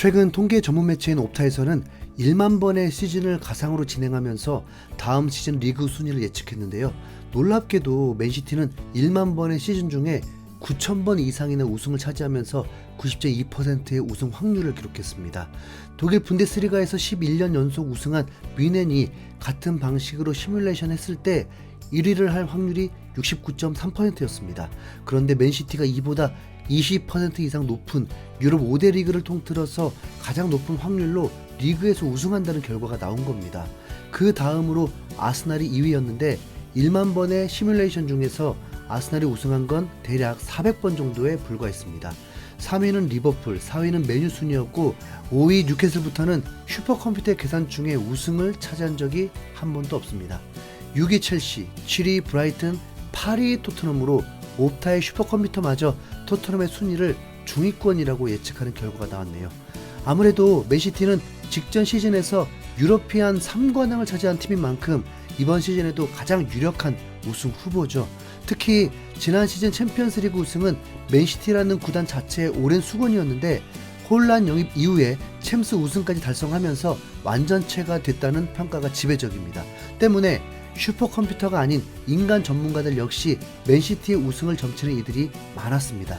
최근 통계 전문 매체인 옵타에서는 1만 번의 시즌을 가상으로 진행하면서 다음 시즌 리그 순위를 예측했는데요. 놀랍게도 맨시티는 1만 번의 시즌 중에 9천 번 이상이나 우승을 차지하면서 90.2%의 우승 확률을 기록했습니다. 독일 분데스리가에서 11년 연속 우승한 뮌헨이 같은 방식으로 시뮬레이션 했을 때 1위를 할 확률이 69.3%였습니다. 그런데 맨시티가 이보다 20% 이상 높은 유럽 5대 리그를 통틀어서 가장 높은 확률로 리그에서 우승한다는 결과가 나온 겁니다. 그 다음으로 아스날이 2위였는데 1만 번의 시뮬레이션 중에서 아스날이 우승한 건 대략 400번 정도에 불과했습니다. 3위는 리버풀, 4위는 메뉴 순이었고 5위 뉴캐슬부터는 슈퍼컴퓨터 계산 중에 우승을 차지한 적이 한 번도 없습니다. 6위 첼시, 7위 브라이튼, 8위 토트넘으로 옵타의 슈퍼컴퓨터마저 토트넘의 순위를 중위권이라고 예측하는 결과가 나왔네요. 아무래도 맨시티는 직전 시즌에서 유러피안 3관왕을 차지한 팀인 만큼 이번 시즌에도 가장 유력한 우승 후보죠. 특히 지난 시즌 챔피언스리그 우승은 맨시티라는 구단 자체의 오랜 수건이었는데 혼란 영입 이후에 챔스 우승까지 달성하면서 완전체가 됐다는 평가가 지배적입니다. 때문에 슈퍼컴퓨터가 아닌 인간 전문가들 역시 맨시티의 우승을 점치는 이들이 많았습니다.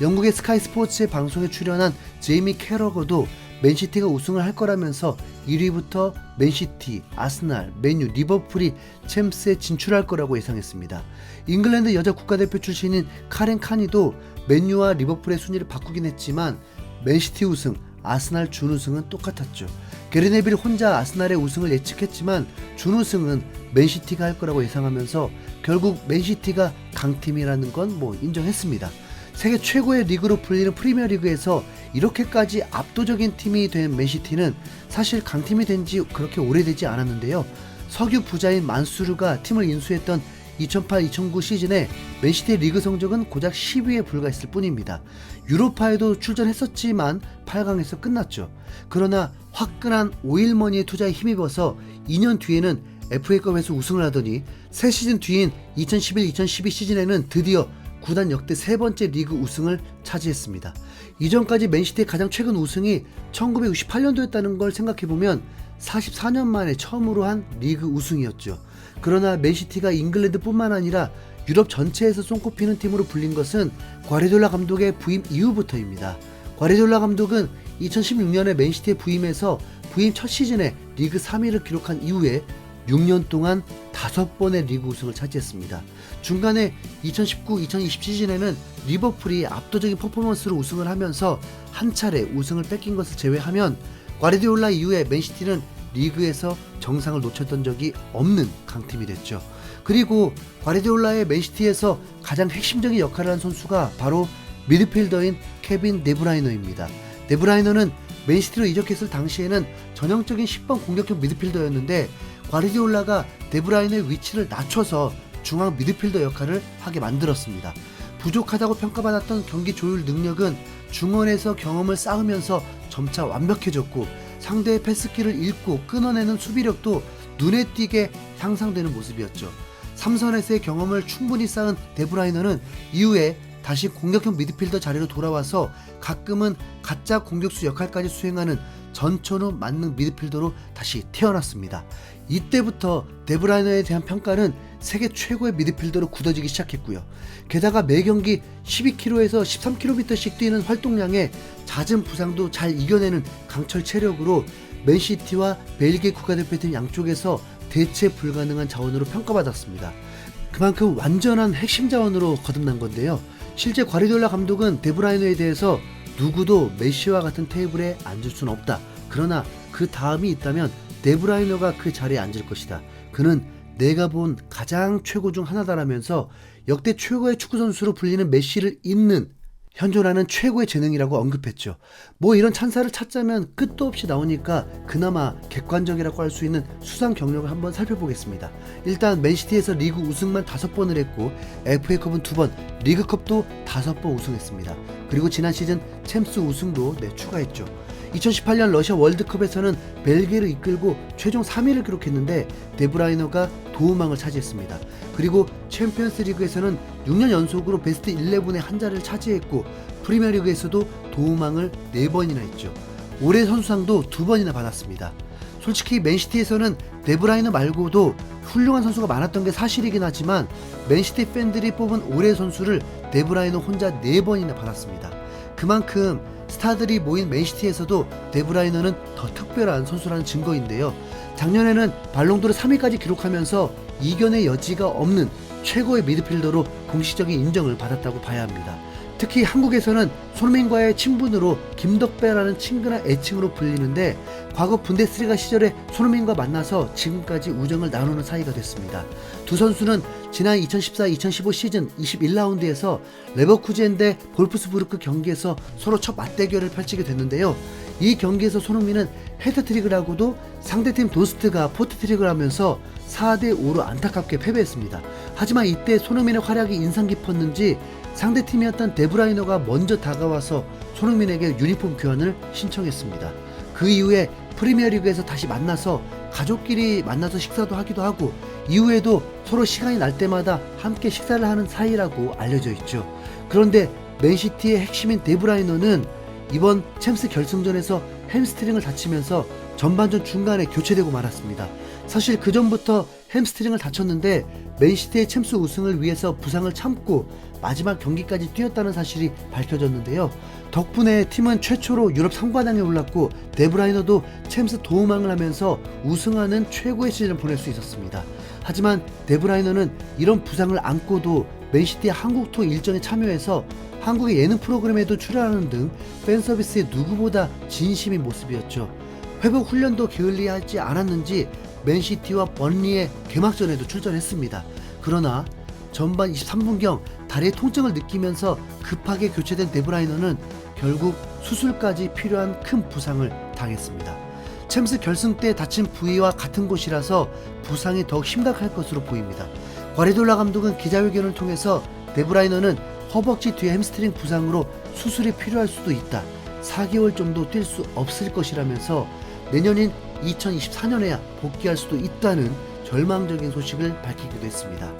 영국의 스카이 스포츠의 방송에 출연한 제이미 캐러거도 맨시티가 우승을 할 거라면서 1위부터 맨시티, 아스날, 맨유, 리버풀이 챔스에 진출할 거라고 예상했습니다. 잉글랜드 여자 국가대표 출신인 카렌 카니도 맨유와 리버풀의 순위를 바꾸긴 했지만 맨시티 우승, 아스날 준우승은 똑같았죠. 게리 네빌 혼자 아스날의 우승을 예측했지만 준우승은 맨시티가 할 거라고 예상하면서 결국 맨시티가 강팀이라는 건 뭐 인정했습니다. 세계 최고의 리그로 불리는 프리미어 리그에서 이렇게까지 압도적인 팀이 된 맨시티는 사실 강팀이 된 지 그렇게 오래되지 않았는데요. 석유 부자인 만수르가 팀을 인수했던 2008-2009 시즌에 맨시티의 리그 성적은 고작 10위에 불과했을 뿐입니다. 유로파에도 출전했었지만 8강에서 끝났죠. 그러나 화끈한 오일머니의 투자에 힘입어서 2년 뒤에는 FA컵에서 우승을 하더니 새 시즌 뒤인 2011-2012 시즌에는 드디어 구단 역대 세 번째 리그 우승을 차지했습니다. 이전까지 맨시티의 가장 최근 우승이 1968년도였다는 걸 생각해보면 44년 만에 처음으로 한 리그 우승이었죠. 그러나 맨시티가 잉글랜드뿐만 아니라 유럽 전체에서 손꼽히는 팀으로 불린 것은 과리돌라 감독의 부임 이후부터입니다. 과리돌라 감독은 2016년에 맨시티에 부임해서 부임 첫 시즌에 리그 3위를 기록한 이후에 6년 동안 5번의 리그 우승을 차지했습니다. 중간에 2019-2020 시즌에는 리버풀이 압도적인 퍼포먼스로 우승을 하면서 한 차례 우승을 뺏긴 것을 제외하면 과리디올라 이후에 맨시티는 리그에서 정상을 놓쳤던 적이 없는 강팀이 됐죠. 그리고 과리디올라의 맨시티에서 가장 핵심적인 역할을 한 선수가 바로 미드필더인 케빈 데브라이너입니다. 데브라이너는 맨시티로 이적했을 당시에는 전형적인 10번 공격형 미드필더였는데 과리디올라가 데브라이너의 위치를 낮춰서 중앙 미드필더 역할을 하게 만들었습니다. 부족하다고 평가받았던 경기 조율 능력은 중원에서 경험을 쌓으면서 점차 완벽해졌고 상대의 패스키를 읽고 끊어내는 수비력도 눈에 띄게 향상되는 모습이었죠. 삼선에서의 경험을 충분히 쌓은 데브라이너는 이후에 다시 공격형 미드필더 자리로 돌아와서 가끔은 가짜 공격수 역할까지 수행하는 전천후 만능 미드필더로 다시 태어났습니다. 이때부터 데브라이너에 대한 평가는 세계 최고의 미드필더로 굳어지기 시작했고요. 게다가 매 경기 12km에서 13km씩 뛰는 활동량에 잦은 부상도 잘 이겨내는 강철 체력으로 맨시티와 벨기에 국가대표팀 양쪽에서 대체 불가능한 자원으로 평가받았습니다. 그만큼 완전한 핵심 자원으로 거듭난 건데요. 실제 과리돌라 감독은 데브라이너에 대해서 누구도 메시와 같은 테이블에 앉을 수는 없다. 그러나 그 다음이 있다면 데브라이너가 그 자리에 앉을 것이다. 그는 내가 본 가장 최고 중 하나다라면서 역대 최고의 축구 선수로 불리는 메시를 잇는 현존하는 최고의 재능이라고 언급했죠. 뭐 이런 찬사를 찾자면 끝도 없이 나오니까 그나마 객관적이라고 할 수 있는 수상 경력을 한번 살펴보겠습니다. 일단 맨시티에서 리그 우승만 다섯 번을 했고 FA컵은 두 번, 리그컵도 다섯 번 우승했습니다. 그리고 지난 시즌 챔스 우승도 네, 추가했죠. 2018년 러시아 월드컵에서는 벨기에를 이끌고 최종 3위를 기록했는데 데브라이너가 도움왕을 차지했습니다. 그리고 챔피언스 리그에서는 6년 연속으로 베스트 11의 한 자리를 차지했고 프리미어리그에서도 도움왕을 4번이나 했죠. 올해 선수상도 두 번이나 받았습니다. 솔직히 맨시티에서는 데브라이너 말고도 훌륭한 선수가 많았던 게 사실이긴 하지만 맨시티 팬들이 뽑은 올해 선수를 데브라이너 혼자 네 번이나 받았습니다. 그만큼 스타들이 모인 맨시티에서도 데브라이너는 더 특별한 선수라는 증거인데요. 작년에는 발롱도르 3위까지 기록하면서 이견의 여지가 없는 최고의 미드필더로 공식적인 인정을 받았다고 봐야 합니다. 특히 한국에서는 손흥민과의 친분으로 김덕배라는 친근한 애칭으로 불리는데 과거 분데스리가 시절에 손흥민과 만나서 지금까지 우정을 나누는 사이가 됐습니다. 두 선수는 지난 2014-2015 시즌 21라운드에서 레버쿠젠 대 볼프스부르크 경기에서 서로 첫 맞대결을 펼치게 됐는데요. 이 경기에서 손흥민은 헤드트릭을 하고도 상대팀 도스트가 포트트릭을 하면서 4대5로 안타깝게 패배했습니다. 하지만 이때 손흥민의 활약이 인상 깊었는지 상대 팀이었던 데브라이너가 먼저 다가와서 손흥민에게 유니폼 교환을 신청했습니다. 그 이후에 프리미어리그에서 다시 만나서 가족끼리 만나서 식사도 하기도 하고 이후에도 서로 시간이 날 때마다 함께 식사를 하는 사이라고 알려져 있죠. 그런데 맨시티의 핵심인 데브라이너는 이번 챔스 결승전에서 햄스트링을 다치면서 전반전 중간에 교체되고 말았습니다. 사실 그 전부터 햄스트링을 다쳤는데 맨시티의 챔스 우승을 위해서 부상을 참고 마지막 경기까지 뛰었다는 사실이 밝혀졌는데요. 덕분에 팀은 최초로 유럽 상관왕에 올랐고 데브라이너도 챔스 도움왕을 하면서 우승하는 최고의 시즌을 보낼 수 있었습니다. 하지만 데브라이너는 이런 부상을 안고도 맨시티 한국 투어 일정에 참여해서 한국의 예능 프로그램에도 출연하는 등 팬서비스에 누구보다 진심인 모습이었죠. 회복 훈련도 게을리하지 않았는지 맨시티와 번리의 개막전에도 출전했습니다. 그러나 전반 23분경 다리에 통증을 느끼면서 급하게 교체된 데브라이너는 결국 수술까지 필요한 큰 부상을 당했습니다. 챔스 결승 때 다친 부위와 같은 곳이라서 부상이 더욱 심각할 것으로 보입니다. 과리돌라 감독은 기자회견을 통해서 데브라이너는 허벅지 뒤에 햄스트링 부상으로 수술이 필요할 수도 있다. 4개월 정도 뛸 수 없을 것이라면서 내년인 2024년에야 복귀할 수도 있다는 절망적인 소식을 밝히기도 했습니다.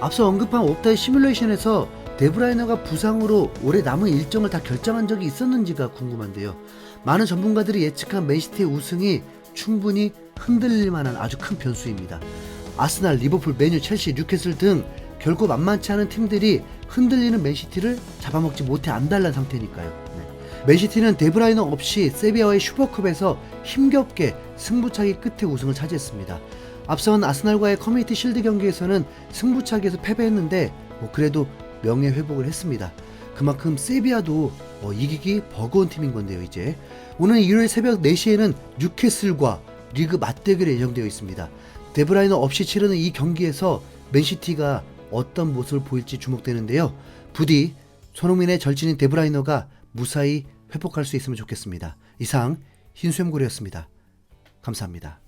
앞서 언급한 옵타의 시뮬레이션에서 데브라이너가 부상으로 올해 남은 일정을 다 결정한 적이 있었는지가 궁금한데요. 많은 전문가들이 예측한 맨시티의 우승이 충분히 흔들릴 만한 아주 큰 변수입니다. 아스날, 리버풀, 메뉴, 첼시, 뉴캐슬 등 결코 만만치 않은 팀들이 흔들리는 맨시티를 잡아먹지 못해 안달난 상태니까요. 네. 맨시티는 데브라이너 없이 세비야와의 슈퍼컵에서 힘겹게 승부차기 끝에 우승을 차지했습니다. 앞선 아스날과의 커뮤니티 실드 경기에서는 승부차기에서 패배했는데 뭐 그래도 명예 회복을 했습니다. 그만큼 세비야도 어, 이기기 버거운 팀인 건데요, 이제. 오늘 일요일 새벽 4시에는 뉴캐슬과 리그 맞대결이 예정되어 있습니다. 데브라이너 없이 치르는 이 경기에서 맨시티가 어떤 모습을 보일지 주목되는데요. 부디 손흥민의 절친인 데브라이너가 무사히 회복할 수 있으면 좋겠습니다. 이상 흰수염고래였습니다. 감사합니다.